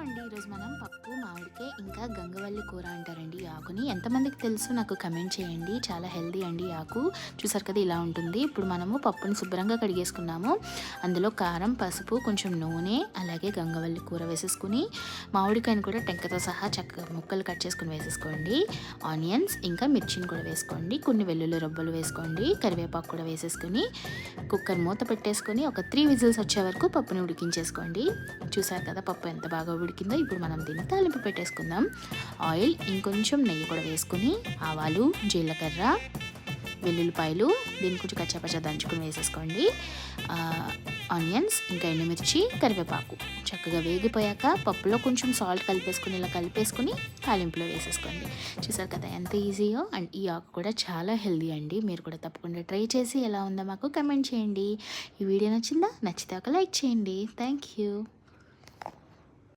అండి. ఈరోజు మనం పప్పు మామిడి ఇంకా గంగవల్లి కూర అంటారండి ఈ ఆకుని. ఎంతమందికి తెలుసు నాకు కమెంట్ చేయండి. చాలా హెల్దీ అండి ఈ ఆకు. చూసారు కదా ఇలా ఉంటుంది. ఇప్పుడు మనము పప్పుని శుభ్రంగా కడిగేసుకున్నాము. అందులో కారం పసుపు కొంచెం నూనె అలాగే గంగవల్లి కూర వేసేసుకుని మామిడికాయని కూడా టెంకతో సహా చక్కగా ముక్కలు కట్ చేసుకుని వేసేసుకోండి. ఆనియన్స్ ఇంకా మిర్చిని కూడా వేసుకోండి. కొన్ని వెల్లుల్లి రబ్బలు వేసుకోండి. కరివేపాకు కూడా వేసేసుకుని కుక్కర్ మూత పెట్టేసుకొని ఒక త్రీ విజిల్స్ వచ్చే వరకు పప్పుని ఉడికించేసుకోండి. చూసారు కదా పప్పు ఎంత బాగా ఉడికిందో. ఇప్పుడు మనం దీన్ని తాలింపు పెట్టేసుకుందాం. ఆయిల్ ఇంకొంచెం నెయ్యి కూడా వేసుకుని ఆవాలు జీలకర్ర వెల్లుల్లిపాయలు దీన్ని కొంచెం కచ్చాపచ్చ దంచుకుని వేసేసుకోండి. ఆనియన్స్ ఇంకా ఎండుమిర్చి కరివేపాకు. చక్కగా వేగిపోయాక పప్పులో కొంచెం సాల్ట్ కలిపేసుకుని ఇలా కలిపేసుకుని తాలింపులో వేసేసుకోండి. చూసారు కదా ఎంత ఈజీయో? అండ్ ఈ ఆకు కూడా చాలా హెల్దీ అండి. మీరు కూడా తప్పకుండా ట్రై చేసి ఎలా ఉందో మాకు కమెంట్ చేయండి. ఈ వీడియో నచ్చిందా? నచ్చితే ఒక లైక్ చేయండి. Thank you.